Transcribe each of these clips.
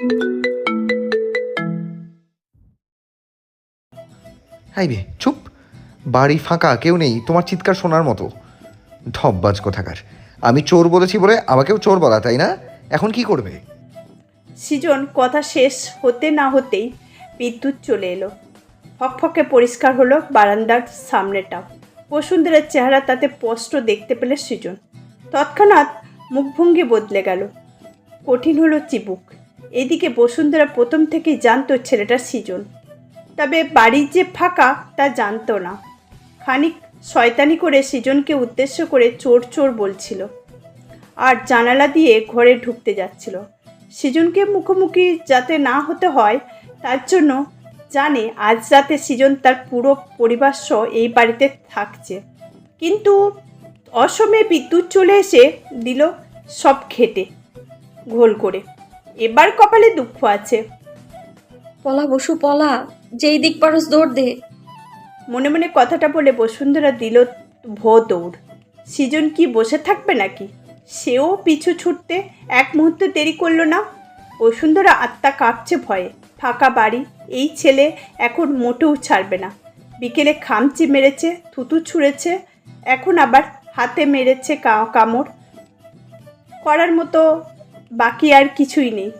High বে, চুপ। বাড়ি ফাঁকা, কেউ নেই। তোমার চিৎকার শোনার মতো। ঢব্বাজ কোথাকার। আমি চোর বলেছি বলে আমাকেও চোর বলা, তাই না? এখন কি করবে? সৃজন, কথা শেষ হতে না হতেই বিদ্যুৎ চলে এলো। ফকফকে পরিষ্কার হলো বারান্দার সামনেটাও বসুন্ধরার চেহারা তাতে স্পষ্ট দেখতে পেলে সৃজন। তৎক্ষণাৎ মুখভঙ্গি বদলে গেল। কঠিন হলো চিবুক। এদিকে বসুন্ধরা প্রথম থেকেই জানতো ছেলেটা সৃজন। তবে বাড়ির যে ফাঁকা, তা জানতো না। খানিক শয়তানি করে সৃজনকে উদ্দেশ্য করে চোর চোর বলছিল আর জানালা দিয়ে ঘরে ঢুকতে যাচ্ছিল। সৃজনকে মুখোমুখি যাতে না হতে হয়, তার জন্য জানে আজ রাতে সৃজন তার পুরো পরিবার সহ এই বাড়িতে থাকছে। কিন্তু অসময়ে বিদ্যুৎ চলে এসে দিল সব খেটে ঘোল করে। এবার কপালে দুঃখ আছে। পলা বসু পলা যেই দিক পারস দৌড় দে। মনে মনে কথাটা বলে বসুন্ধরা দিল ভো দৌড়। সৃজন কি বসে থাকবে নাকি? সেও পিছু ছুটতে এক মুহূর্ত দেরি করল না। বসুন্ধরা আত্মা কাঁপছে ভয়ে। ফাঁকা বাড়ি এই ছেলে এখন মোটেও ছাড়বে না। বিকেলে খামচি মেরেছে থুতু ছুঁড়েছে এখন আবার হাতে মেরেছে কামড়। করার মতো বাকি আর কিছুই নেই।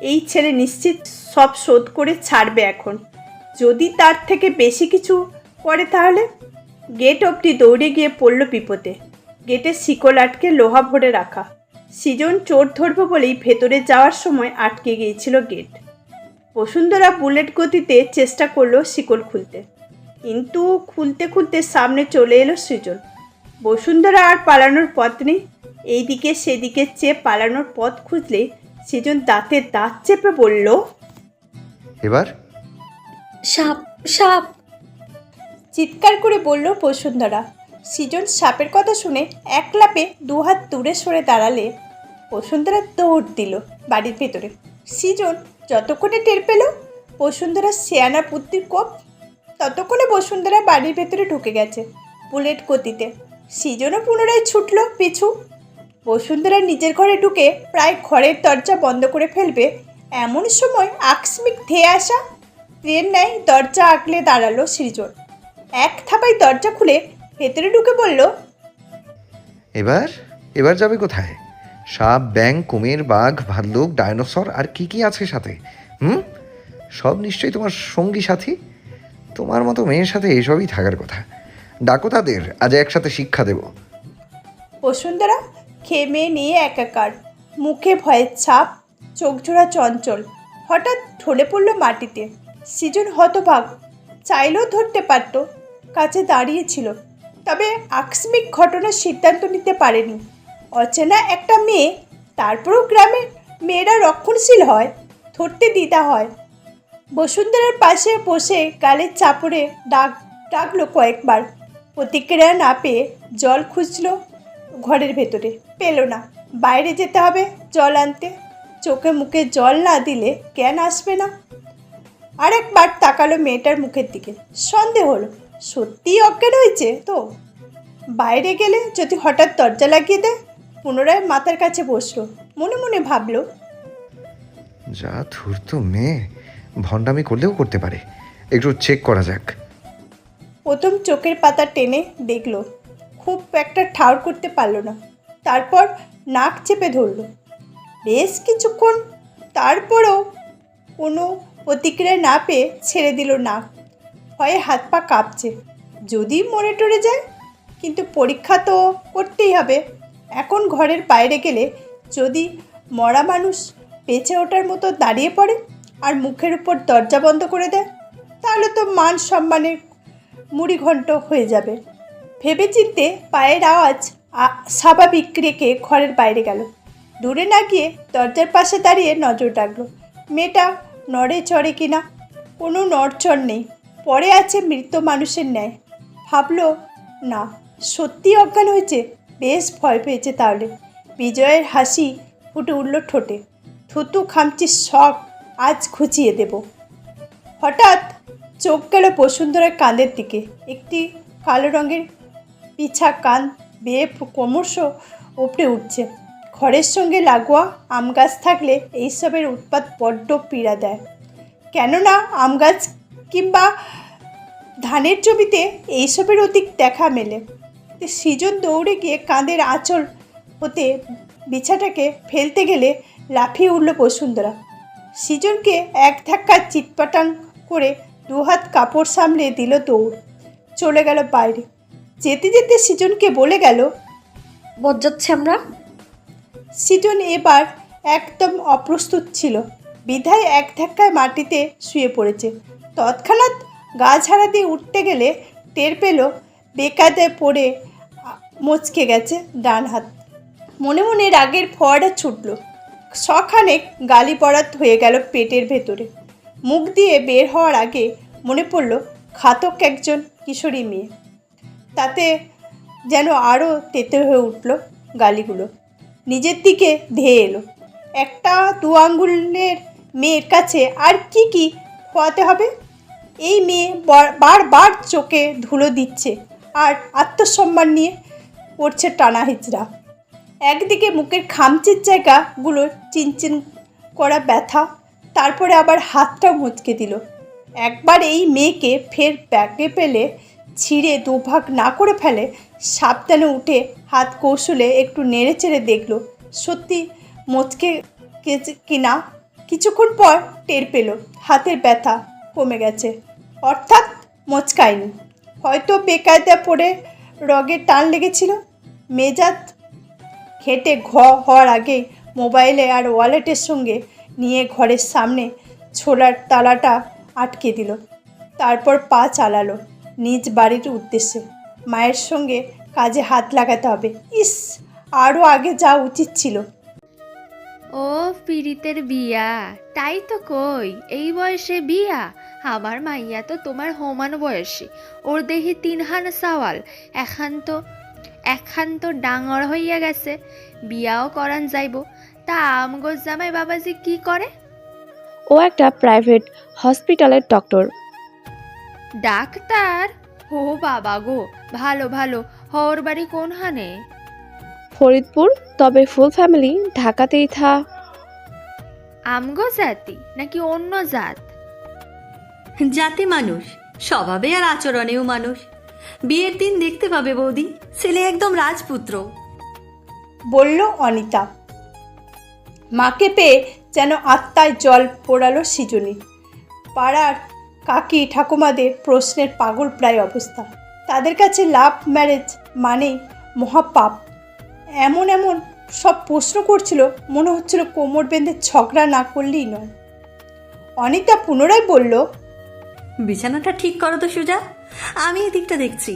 এই ছেলে নিশ্চিত সব শোধ করে ছাড়বে এখন। যদি তার থেকে বেশি কিছু করে তাহলে গেট অবধি দৌড়ে গিয়ে পড়ল বিপদে। গেটের শিকল আটকে লোহা ভরে রাখা। সৃজন চোর ধরবো বলেই ভেতরে যাওয়ার সময় আটকে গিয়েছিল গেট। বসুন্ধরা বুলেট গতিতে চেষ্টা করল শিকল খুলতে। কিন্তু খুলতে খুলতে সামনে চলে এলো সৃজন। বসুন্ধরা আর পালানোর পথ নেই। এইদিকে সেদিকে চেয়ে পালানোর পথ খুঁজলে সৃজন দাঁতে দাঁত চেপে বলল এবার? সাপ সাপ। চিৎকার করে বলল বসুন্ধরা। সৃজন সাপের কথা শুনে এক লাপে দুহাত দূরে সরে দাঁড়ালে। বসুন্ধরা দৌড় দিল বাড়ির ভেতরে। সৃজন যতক্ষণে টের পেল বসুন্ধরা শেয়ানা বুদ্ধির কোপ ততক্ষণে বসুন্ধরা বাড়ির ভেতরে ঢুকে গেছে বুলেট গতিতে। সৃজনও পুনরায় ছুটল পিছু। বসুন্ধরা নিজের ঘরে ঢুকে প্রায় ঘরের দরজা বন্ধ করে ফেলবে এমন সময় আকস্মিক ধেয়ে আসা ট্রেন নেয় দরজা আঁকলে দাঁড়াল সৃজন এক থাপায় দরজা খুলে ভেতরে ঢুকে বলল এবার? এবার যাবে কোথায়? সাপ ব্যাং কুমির বাঘ ভাল্লুক ডায়নোসর আর কি কি আছে সাথে? হুম? সব নিশ্চয়ই তোমার সঙ্গী সাথী? তোমার মতো মেয়ের সাথে এসবই থাকার কথা। ডাকো তাদের আজ একসাথে শিক্ষা দেব। বসুন্ধরা খেমে নিয়ে একাকার। মুখে ভয়ের ছাপ চোখজোড়া চঞ্চল। হঠাৎ ঢলে পড়ল মাটিতে। সৃজন হতভাগ। চাইলেও ধরতে পারত, কাছে দাঁড়িয়েছিল তবে আকস্মিক ঘটনার সিদ্ধান্ত নিতে পারেনি। অচেনা একটা মেয়ে, তারপরেও গ্রামের মেয়েরা রক্ষণশীল হয়, ধরতে দিতে হয়। বসুন্ধরার পাশে বসে গালের চাপড়ে ডাক, ডাকলো কয়েকবার। প্রতিক্রিয়া না পেয়ে জল খুঁজলো ঘরের ভেতরে। পেল না। বাইরে যেতে হবে জল আনতে। চোখে মুখে জল না দিলে জ্ঞান আসবে না? আরেকবার তাকালো মেয়েটার মুখের দিকে। সন্দেহ হলো সত্যিই অজ্ঞান হয়েছে তো? বাইরে গেলে যদি হঠাৎ দরজা লাগিয়ে দেয় পুনরায় মাথার কাছে বসল। মনে মনে ভাবলো যা ধূর্ত মেয়ে ভণ্ডামি করলেও করতে পারে। একটু চেক করা যাক। প্রথম চোখের পাতা টেনে দেখল খুব একটা ঠাউর করতে পারল না। তারপর নাক চেপে ধরল। বেশ কিছুক্ষণ তারপরও কোনো প্রতিক্রিয়া না পেয়ে ছেড়ে দিল নাক। ভয়ে হাত পা কাঁপছে। যদি মরে টরে যায়, কিন্তু পরীক্ষা তো করতেই হবে। এখন ঘরের বাইরে গেলে যদি মরা মানুষ বেঁচে ওঠার মতো দাঁড়িয়ে পড়ে আর মুখের উপর দরজা বন্ধ করে দেয়, তাহলে তো মান সম্মানের মুড়ি ঘন্ট হয়ে যাবে। ভেবে চিনতে পায়ের আওয়াজ স্বাভাবিক রেখে ঘরের বাইরে গেল। দূরে না গিয়ে দরজার পাশে দাঁড়িয়ে নজর রাখল মেয়েটা নড়ে চড়ে কিনা কোনো নড়চড় নেই পরে আছে মৃত মানুষের ন্যায়। ভাবলো, না সত্যি অজ্ঞান হয়েছে, বেশ ভয় পেয়েছে তাহলে। বিজয়ের হাসি ফুটে উঠল ঠোঁটে, থুতু খামচি শখ, আজ খুঁচিয়ে দেব। হঠাৎ চোখ গেল বসুন্ধরার কাঁধের দিকে, একটি কালো রঙের পিছা কান বেয়ে ক্রমশ উপড়ে উঠছে। ঘরের সঙ্গে লাগোয়া আম গাছ থাকলে এইসবের উৎপাত বড্ড পীড়া দেয়। কেননা আম গাছ কিংবা ধানের জমিতে এইসবের অধিক দেখা মেলে। সৃজন দৌড়ে গিয়ে কাঁধের আঁচল হতে বিছাটাকে ফেলতে গেলে লাফিয়ে উঠল বসুন্ধরা। সৃজনকে এক ধাক্কা চিৎপাটাং করে দুহাত কাপড় সামলে দিল দৌড়। চলে গেল বাইরে। যেতে যেতে সিজনকে বলে গেল বজ্জাচ্ছে আমরা সৃজন এবার একদম অপ্রস্তুত ছিল। বিধায় এক ধাক্কায় মাটিতে শুয়ে পড়েছে। তৎক্ষণাৎ গা ঝাড়া দিয়ে উঠতে গেলে টের পেল বেকায়দায় পড়ে মচকে গেছে ডান হাত। মনে মনে রাগের ফোয়ারা ছুটল। সখানেক গালি পড়াত হয়ে গেল পেটের ভেতরে। মুখ দিয়ে বের হওয়ার আগে মনে পড়ল ঘাতক একজন কিশোরী মেয়ে। তাতে যেন আরও তেতে হয়ে উঠল গালিগুলো। নিজের দিকে ধেয়ে এলো। একটা দু আঙ্গুলের মেয়ের কাছে আর কি কি খোয়াতে হবে? এই মেয়ে বার- বারবার চোখে ধুলো দিচ্ছে আর আত্মসম্মান নিয়ে পড়ছে টানা হিচড়া। একদিকে মুখের খামচির জায়গাগুলো চিনচিন করা ব্যথা, তারপরে আবার হাতটাও মুচকে দিল। একবার এই মেয়েকে ফের ব্যাগে পেলে ছিঁড়ে দুভাগ না করে ফেলে সাবধানে উঠে হাত কৌশলে একটু নেড়ে চেড়ে দেখল, সত্যি মুচকে কিনা? কিছুক্ষণ পর টের পেল, হাতের ব্যথা কমে গেছে। অর্থাৎ মোচকায়নি। হয়তো বেকায়দা পড়ে রগে টান লেগেছিল। মেজাত খেটে ঘ হওয়ার আগেই মোবাইলে আর ওয়ালেটের সঙ্গে নিয়ে ঘরের সামনে ছোলার তালাটা আটকে দিল। তারপর পা চালালো। নিজ বাড়ির উদ্দেশ্যে। মায়ের সঙ্গে কাজে হাত লাগাতে হবে। ইস আরও আগে যা উচিত ছিল। ও পিরিতের বিয়া। তাই তো কই এই বয়সে বিয়া? আমার মাইয়া তো তোমার হোমান বয়সী। ওর দেখি তিনহান সাওয়াল। এখান তো এখান তো ডাঙর হইয়া গেছে। বিয়াও করান যাইব। তা আমগো জামাই বাবাজি কি করে? ও একটা প্রাইভেট হসপিটালের ডক্টর ডাক্তার? হো বাবা গো ভালো ভালো। হর বাড়ি কোন হানে ফরিদপুর। তবে ফুল ফ্যামিলি ঢাকাতেই থা। আমগো জাতি নাকি অন্য জাত? জাতি মানুষ স্বভাবে আর আচরণেও মানুষ। বিয়ের দিন দেখতে পাবে বৌদি ছেলে একদম রাজপুত্র। বলল অনিতা। মাকে পেয়ে যেন আত্মায় জল পোড়ালো সৃজনী। পাড়ার কাকি ঠাকুমাদের প্রশ্নের পাগল প্রায় অবস্থা। তাদের কাছে লাভ ম্যারেজ মানেই মহাপাপ। এমন এমন সব প্রশ্ন করছিল মনে হচ্ছিল কোমর বেঁধে ঝগড়া না করলেই নয়। অনিতা পুনরায় বলল বিছানাটা ঠিক করো তো সুজা আমি এদিকটা দেখছি।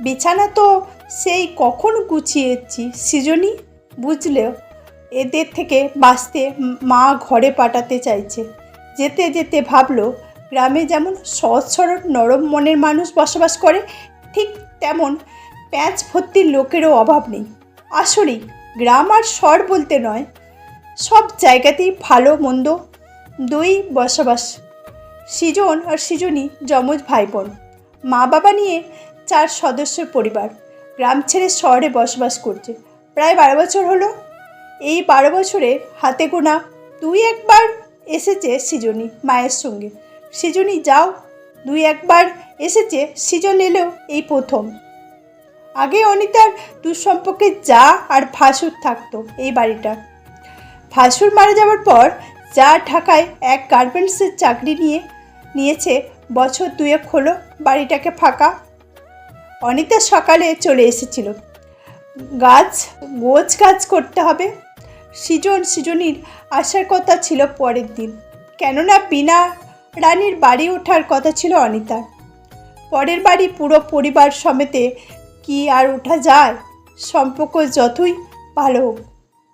বিছানা তো সেই কখন গুছিয়েছি সৃজনী? বুঝলেও এদের থেকে বাঁচতে মা ঘরে পাঠাতে চাইছে। যেতে যেতে ভাবলো গ্রামে যেমন সহজ সরল নরম মনের মানুষ বসবাস করে, ঠিক তেমন প্যাঁচ ভর্তির লোকেরও অভাব নেই। আসলেই গ্রাম আর শহর বলতে নয়, সব জায়গাতেই ভালো মন্দ দুই বসবাস। সৃজন আর সৃজনী যমজ ভাই বোন মা বাবা নিয়ে চার সদস্যের পরিবার, গ্রাম ছেড়ে শহরে বসবাস করছে। প্রায় বারো বছর হলো। এই বারো বছরে হাতে গোনা দুই একবার এসেছে সৃজনী মায়ের সঙ্গে। সৃজনী যাও। দুই একবার এসেছে, সৃজন এলেও এই প্রথম। আগে অনিতার দুঃসম্পর্কে যা আর ভাসুর থাকতো এই বাড়িটা। ভাসুর মারা যাওয়ার পর যা ঢাকায় এক গার্মেন্টসের চাকরি নিয়ে, নিয়েছে, বছর দুয়েক হলো বাড়িটাকে ফাঁকা। অনিতা সকালে চলে এসেছিল। গাছ, গোছ গাছ করতে হবে। সৃজন, সৃজনীর আসার কথা ছিল পরের দিন। কেননা বিনা রানীর বাড়ি ওঠার কথা ছিল অনিতার পরের বাড়ি পুরো পরিবার সমেতে কি আর ওঠা যায়? সম্পর্ক যতই ভালো হোক।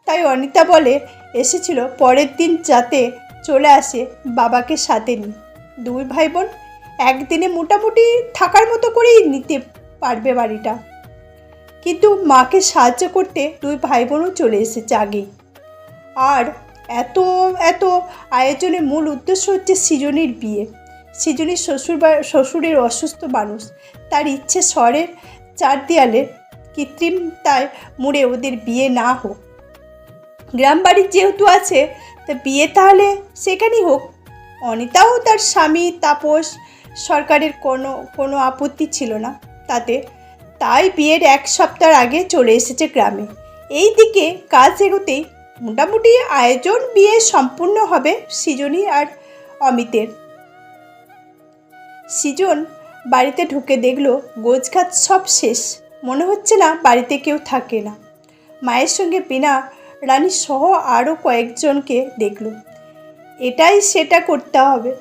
তাই অনিতা বলে, এসেছিল পরের দিন যাতে চলে আসে বাবাকে সাথে নিয়ে। দুই ভাই বোন একদিনে মোটামুটি থাকার মতো করেই নিতে পারবে বাড়িটা। কিন্তু মাকে সাহায্য করতে দুই ভাই বোনও চলে এসেছে আগেই। আর এত এত আয়োজনের মূল উদ্দেশ্য হচ্ছে সৃজনীর বিয়ে। সৃজনীর শ্বশুর বা- শ্বশুরের অসুস্থ মানুষ। তার ইচ্ছে শহরের চার দেয়ালের কৃত্রিমতায় মুড়ে ওদের বিয়ে না হোক। গ্রাম বাড়ির যেহেতু আছে, তা বিয়ে তাহলে সেখানেই হোক। অনিতাও তার স্বামী তাপস সরকারের কোনো কোনো আপত্তি ছিল না। তাতে, তাই বিয়ের এক সপ্তাহ আগে চলে এসেছে গ্রামে। এই দিকে কাজ এগোতেই মোটামুটি আয়োজন বিয়ে সম্পূর্ণ হবে সৃজনী আর অমিতের। সৃজন বাড়িতে ঢুকে দেখল, গোছগাছ সব শেষ। মনে হচ্ছে না বাড়িতে কেউ থাকে না। মায়ের সঙ্গে বিনা রানী সহ আরও কয়েকজনকে দেখল। এটাই সেটা করতে হবে।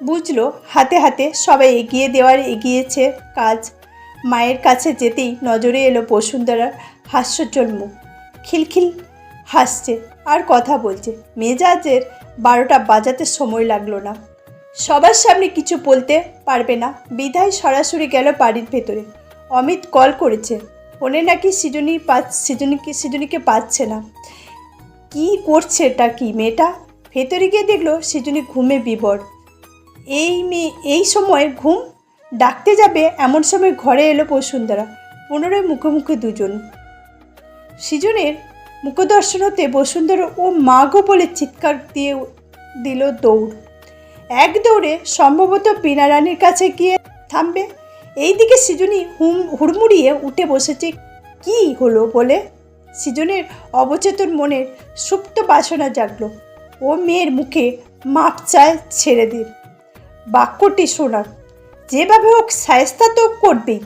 বুঝলো, হাতে হাতে সবাই এগিয়ে দেওয়ার এগিয়েছে কাজ। মায়ের কাছে যেতেই নজরে এলো বসুন্ধরার হাস্যজ্জ্বল মুখ। খিলখিল হাসছে আর কথা বলছে। মেজাজের বারোটা বাজাতে সময় লাগল না। সবার সামনে কিছু বলতে পারবে না। বিধায় সরাসরি গেল বাড়ির ভেতরে। অমিত কল করেছে। ফোনে নাকি সৃজনী পা সৃজনীকে সৃজনীকে পাচ্ছে না। কি করছে এটা কি? মেয়েটা? ভেতরে গিয়ে দেখল সৃজনী ঘুমে বিবর। এই মেয়ে এই সময় ঘুম ডাকতে যাবে এমন সময় ঘরে এলো বসুন্ধরা। পুনরায় মুখোমুখি দুজন। সৃজনের মুখদর্শন হতে বসুন্ধরা ও মা গো বলে চিৎকার দিয়ে দিল দৌড়। এক দৌড়ে সম্ভবত বীণা রানীর কাছে গিয়ে থামবে। এইদিকে সৃজনী হুম, হুড়মুড়িয়ে উঠে বসেছে, কি হলো? বলে সৃজনের অবচেতন মনের সুপ্ত বাসনা জাগলো। ও মেয়ের মুখে মাপ চায় ছেড়ে দিন। বাক্যটি শোনার যেভাবে হোক সায়স্তা তো করবেই।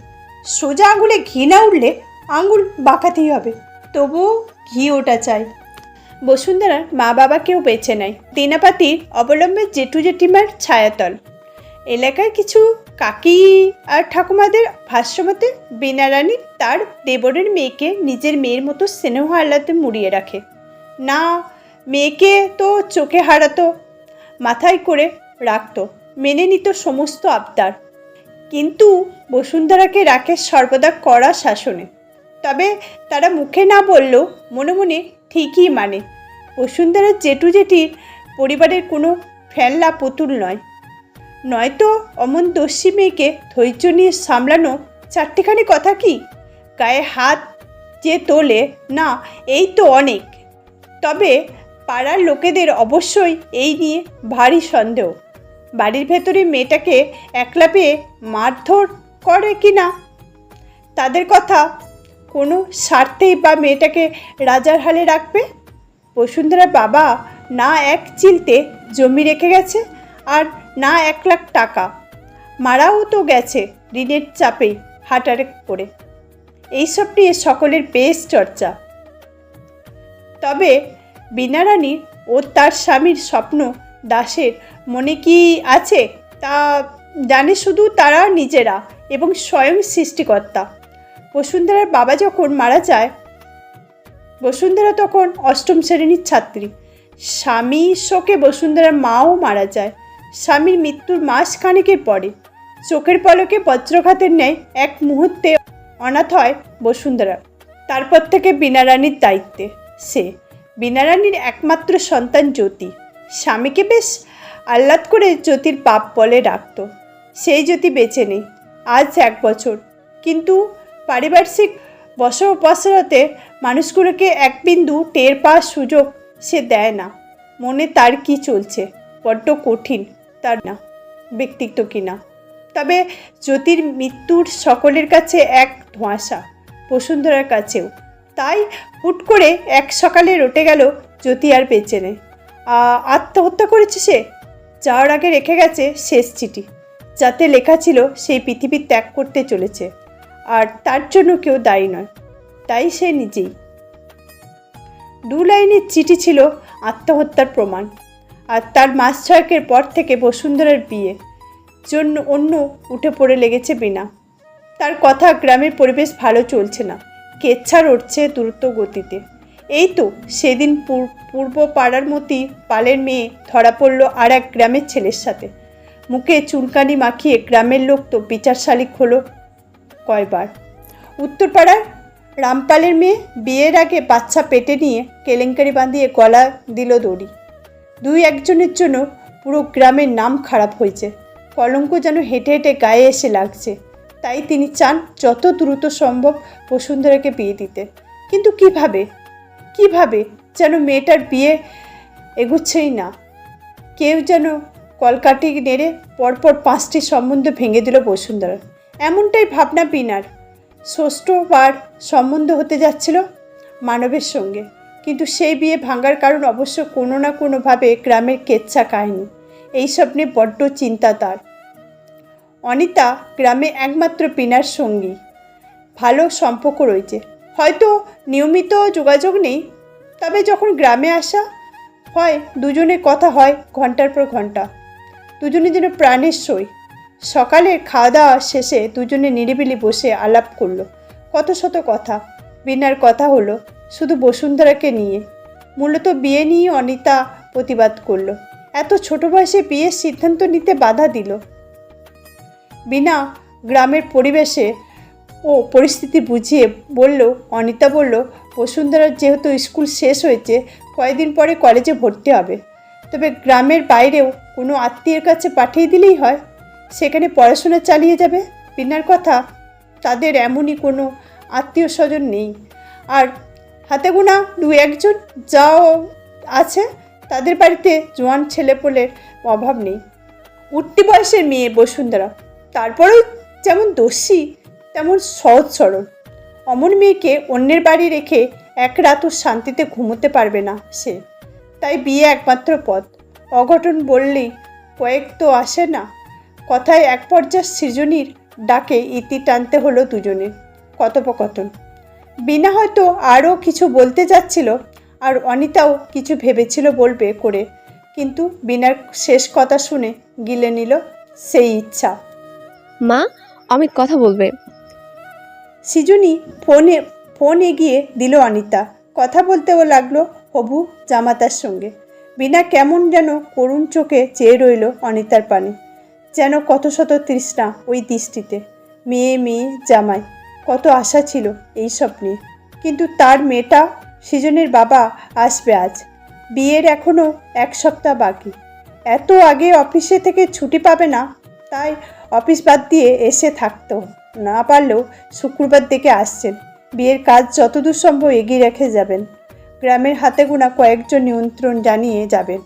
সোজা আঙুলে ঘি না উঠলে আঙুল বাঁকাতেই হবে। তবুও ঘি ওটা চাই। বসুন্ধরার মা বাবা কেউ বেছে নেয়। দিনাপাতির অবলম্বে জেঠু জেঠিমার ছায়াতল। এলাকার কিছু কাকি আর ঠাকুমাদের ভাষ্যমতে বীণা রানী তার দেবরের মেয়েকে নিজের মেয়ের মতো স্নেহ আহ্লাদে মুড়িয়ে রাখে। না, মেয়েকে তো চোখে হারাতো, মাথায় করে রাখতো, মেনে নিত সমস্ত আবদার। কিন্তু বসুন্ধরাকে রাখে সর্বদা কড়া শাসনে। তবে তারা মুখে না বললেও মনে মনে ঠিকই মানে। বসুন্ধরার জেঠু জেঠির পরিবারের কোনো ফেল্লা পুতুল নয়। নয়তো অমন দস্যি মেয়েকে ধৈর্য নিয়ে সামলানো চারটেখানি কথা কি? গায়ে হাত যে তোলে, না, এই তো অনেক। তবে পাড়ার লোকেদের অবশ্যই এই নিয়ে ভারী সন্দেহ। বাড়ির ভেতরে মেয়েটাকে একলা পেয়ে মারধর করে কি না? তাদের কথা কোনো স্বার্থেই বা মেয়েটাকে রাজার হালে রাখবে? বসুন্ধরা বাবা না এক চিলতে জমি রেখে গেছে আর না এক লাখ টাকা। মারাও তো গেছে ঋণের চাপেই অ্যাটাক করে। এইসব নিয়ে সকলের বেশ চর্চা। তবে বীণা রানীর ও তার স্বামীর স্বপ্ন দাসের মনে কি আছে? তা জানে শুধু তারা নিজেরা এবং স্বয়ং সৃষ্টিকর্তা। বসুন্ধরার বাবা যখন মারা যায়, বসুন্ধরা তখন অষ্টম শ্রেণির ছাত্রী। স্বামী শোকে বসুন্ধরার মাও মারা যায়। স্বামীর মৃত্যুর মাস খানেকের পরে। চোখের পলকে বজ্রঘাতের ন্যায় এক মুহূর্তে অনাথ হয় বসুন্ধরা। তারপর থেকে বীণা রানীর দায়িত্বে। সে বীণা রানীর একমাত্র সন্তান জ্যোতি। স্বামীকে বেশ আহ্লাদ করে জ্যোতির বাপ বলে ডাকত। সেই জ্যোতি বেঁচে নেই। আজ এক বছর। কিন্তু পারিপার্শ্বিক বসবাসরতে মানুষগুলোকে এক বিন্দু টের পাওয়ার সুযোগ সে দেয় না। মনে তার কি চলছে? বড্ড কঠিন। তার না, ব্যক্তিত্ব কিনা তবে জ্যোতির মৃত্যুর সকলের কাছে এক ধোঁয়াশা, বসুন্ধরার কাছেও। তাই হুট করে এক সকালে রটে গেল জ্যোতি আর বেঁচে নেই। আত্মহত্যা করেছে সে? যাওয়ার আগে রেখে গেছে শেষ চিঠি, যাতে লেখা ছিল সেই পৃথিবী ত্যাগ করতে চলেছে। আর তার জন্য কেউ দায়ী নয়, তাই সে নিজেই। দু লাইনের চিঠি ছিল আত্মহত্যার প্রমাণ, আর তার মাস ছয়েকের পর থেকে বসুন্ধরার বিয়ে, জন্য অন্য উঠে পড়ে লেগেছে বিনা। তার কথা গ্রামের পরিবেশ ভালো চলছে না কেচ্ছা উঠছে দ্রুত গতিতে। এই তো সেদিন পূর্ব পাড়ার মতি পালের মেয়ে ধরা পড়ল আর এক গ্রামের ছেলের সাথে। মুখে চুলকানি মাখিয়ে গ্রামের লোক তো বিচার শালিক হলো কয়বার। উত্তরপাড়ার রামপালের মেয়ে বিয়ের আগে বাচ্চা পেটে নিয়ে কেলেঙ্কারি বাঁধিয়ে গলা দিল দড়ি। দুই একজনের জন্য পুরো গ্রামের নাম খারাপ হয়েছে। কলঙ্ক যেন হেঁটে হেঁটে গায়ে এসে লাগছে। তাই তিনি চান যত দ্রুত সম্ভব বসুন্ধরাকে বিয়ে দিতে। কিন্তু কীভাবে? কীভাবে যেন মেয়েটার বিয়ে এগুচ্ছেই না। কেউ যেন কলকাটি নেড়ে পরপর পাঁচটি সম্বন্ধ ভেঙে দিল বসুন্ধরা। এমনটাই ভাবনা বিনার ষষ্ঠবার সম্বন্ধ হতে যাচ্ছিল মানবের সঙ্গে। কিন্তু সেই বিয়ে ভাঙার কারণ অবশ্য কোনো না কোনোভাবে গ্রামের কেচ্ছা কাহিনী। এইসব নিয়ে বড্ড চিন্তা তার। অনিতা গ্রামে একমাত্র পিনার সঙ্গী। ভালো সম্পর্ক রয়েছে। হয়তো নিয়মিত যোগাযোগ নেই। তবে যখন গ্রামে আসা হয়, দুজনে কথা হয় ঘণ্টার পর ঘণ্টা। দুজনে যেন প্রাণের সই। সকালে খাওয়া দাওয়া শেষে দুজনে নিরিবিলি বসে আলাপ করল। কত শত কথা। বিনার কথা হলো, শুধু বসুন্ধরাকে নিয়ে। মূলত বিয়ে নিয়ে অনিতা প্রতিবাদ করল। এত ছোট বয়সে বিয়ের সিদ্ধান্ত নিতে বাধা দিল। বিনা গ্রামের পরিবেশে ও পরিস্থিতি বুঝিয়ে বলল, অনিতা বলল, বসুন্ধরার যেহেতু স্কুল শেষ হয়েছে, কয়েকদিন পরে কলেজে ভর্তি হবে। তবে গ্রামের বাইরেও কোনো আত্মীয়ের কাছে পাঠিয়ে দিলেই হয়। সেখানে পড়াশোনা চালিয়ে যাবে? বিনার কথা, তাদের এমনই কোনো আত্মীয় স্বজন নেই। আর হাতে গোনা দু একজন যাও আছে, তাদের বাড়িতে জোয়ান ছেলেপোলের অভাব নেই। উঠতি বয়সের মেয়ে বসুন্ধরা, তারপরেও যেমন দোষী, তেমন সহজ সরল। অমন মেয়েকে অন্যের বাড়ি রেখে এক রাতও শান্তিতে ঘুমোতে পারবে না সে। তাই বিয়ে একমাত্র পথ। অঘটন বললেই কয়েক তো আসে না। কথায় এক পর্যায়ে সৃজনীর ডাকে ইতি টানতে হলো দুজনের কথোপকথন। বিনা হয়তো আরও কিছু বলতে যাচ্ছিল আর অনিতাও কিছু ভেবেছিল বলবে করে কিন্তু বিনার শেষ কথা শুনে গিলে নিল সেই ইচ্ছা। মা অমিত কথা বলবে। সৃজনী ফোনে ফোন এগিয়ে দিল অনিতা। কথা বলতেও লাগল হবু জামাতার সঙ্গে। বিনা কেমন যেন করুণ চোখে চেয়ে রইল অনিতার পানে। যেন কত শত তৃষ্ণা ওই দৃষ্টিতে। মেয়ে মেয়ে, জামাই, কত আশা ছিল এই সব নিয়ে। কিন্তু তার মেয়েটা, সৃজনের বাবা, আসবে আজ। বিয়ের এখনও এক সপ্তাহ বাকি। এত আগে অফিসে থেকে ছুটি পাবে না, তাই অফিস বাদ দিয়ে এসে থাকতো। না পারলেও শুক্রবার দিকে আসছেন। বিয়ের কাজ যতদূর সম্ভব এগিয়ে রেখে যাবেন। গ্রামের হাতে গোনা কয়েকজন নিয়ন্ত্রণ জানিয়ে যাবেন।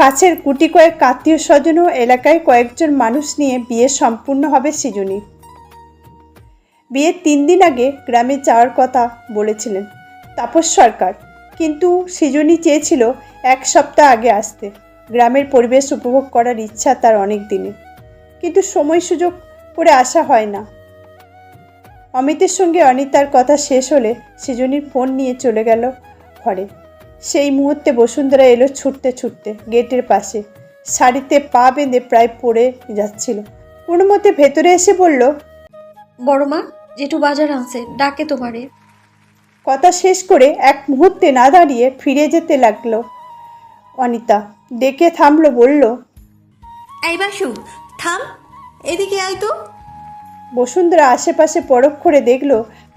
কাছের গুটি কয়েক আত্মীয় স্বজন ও এলাকায় কয়েকজন মানুষ নিয়ে বিয়ে সম্পূর্ণ হবে সৃজনী। বিয়ের তিন দিন আগে গ্রামে যাওয়ার কথা বলেছিলেন তাপস সরকার। কিন্তু সৃজনী চেয়েছিল এক সপ্তাহ আগে আসতে। গ্রামের পরিবেশ উপভোগ করার ইচ্ছা তার অনেক দিনের কিন্তু সময় সুযোগ করে আসা হয় না। অমিতের সঙ্গে অনিতার কথা শেষ হলে সৃজনীর ফোন নিয়ে চলে গেল ঘরে। সেই মুহূর্তে বসুন্ধরা এলো ছুটতে ছুটতে গেটের পাশে। শাড়িতে পা বেঁধে প্রায় পড়ে যাচ্ছিল। কোনো মতে ভেতরে এসে বলল বড় মা জেঠু বাজার আনছে ডাকে তোমারে। কথা শেষ করে এক মুহূর্তে না দাঁড়িয়ে ফিরে যেতে লাগল অনিতা। ডেকে থামলো বলল এই বাসু থাম এদিকে আয় তো। বসুন্ধরা আশেপাশে পরখ করে দেখল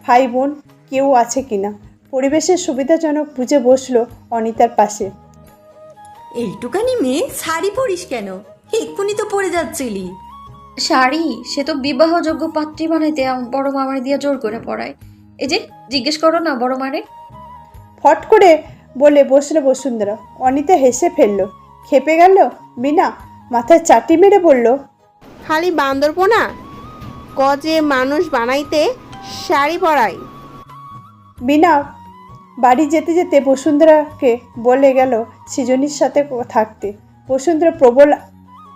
ভাই বোন কেউ আছে কিনা। পরিবেশের সুবিধাজনক বুঝে বসল অনিতার পাশে। এইটুকানি মেয়ে শাড়ি পরিস কেন? এক্ষুনি তো পরে যাচ্ছিলি। শাড়ি? সে তো বিবাহযোগ্য পাত্রী বানাইতে বড় মামারে দিয়ে জোর করে পড়ায়। এই যে জিজ্ঞেস করো না বড় মারে। ফট করে বলে বসল বসুন্ধরা। অনিতা হেসে ফেলল। খেপে গেল? বিনা মাথায় চাটি মেরে বলল খালি বান্দরপোনা গজে মানুষ বানাইতে শাড়ি পরাই? বিনা বাড়ি যেতে যেতে বসুন্ধরাকে বলে গেল সৃজনীর সাথে থাকতে। বসুন্ধরা প্রবল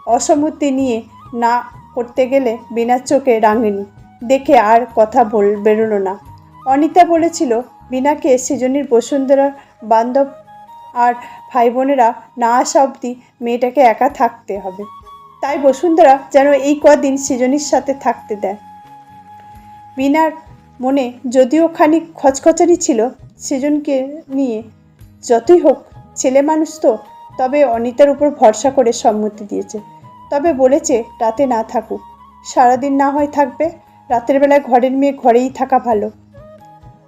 অসম্মতি নিয়ে না করতে গেলে বিনার চোখে রাঙেনি। দেখে আর কথা বল, বেরোলো না। অনিতা বলেছিল, বিনাকে সৃজনীর বসুন্ধরার বান্ধব আর ভাই বোনেরা না আসা অবধি মেয়েটাকে একা থাকতে হবে। তাই বসুন্ধরা যেন এই কদিন সৃজনীর সাথে থাকতে দেয়। বিনার মনে যদিও খানিক খচখচানি ছিল সৃজনকে নিয়ে, যতই হোক, ছেলে মানুষ তো, তবে অনিতার উপর ভরসা করে সম্মতি দিয়েছে। তবে বলেছে রাতে না থাকুক। সারাদিন না হয় থাকবে, রাতের বেলায় ঘরের মেয়ে ঘরেই থাকা ভালো।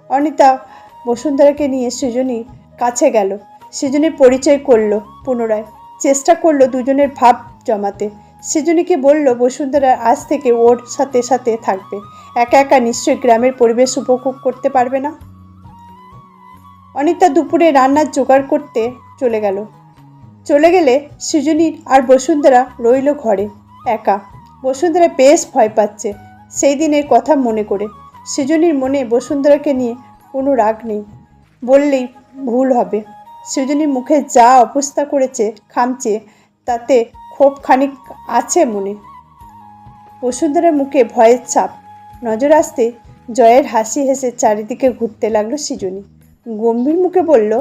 অনিতা বসুন্ধরাকে নিয়ে সৃজনী কাছে গেল। সৃজনীর পরিচয় করল পুনরায়। চেষ্টা করল দুজনের ভাব জমাতে। সৃজনীকে বলল, বসুন্ধরা আজ থেকে ওর সাথে সাথে থাকবে। একা একা নিশ্চয়ই গ্রামের পরিবেশ উপভোগ করতে পারবে না? অনিতা দুপুরে রান্নার জোগাড় করতে চলে গেল। চলে গেলে সৃজনীর আর বসুন্ধরা রইল ঘরে, একা। বসুন্ধরা বেশ ভয় পাচ্ছে সেই দিনের কথা মনে করে। সৃজনীর মনে বসুন্ধরাকে নিয়ে কোনো রাগ নেই। বললেই ভুল হবে। সৃজনীর মুখে যা অবস্থা করেছে খামচে, তাতে ক্ষোভ খানিক আছে মনে। বসুন্ধরার মুখে ভয়ের ছাপ। নজর আসতে জয়ের হাসি হেসে চারিদিকে ঘুরতে লাগল সৃজনী। গম্ভীর মুখে বলল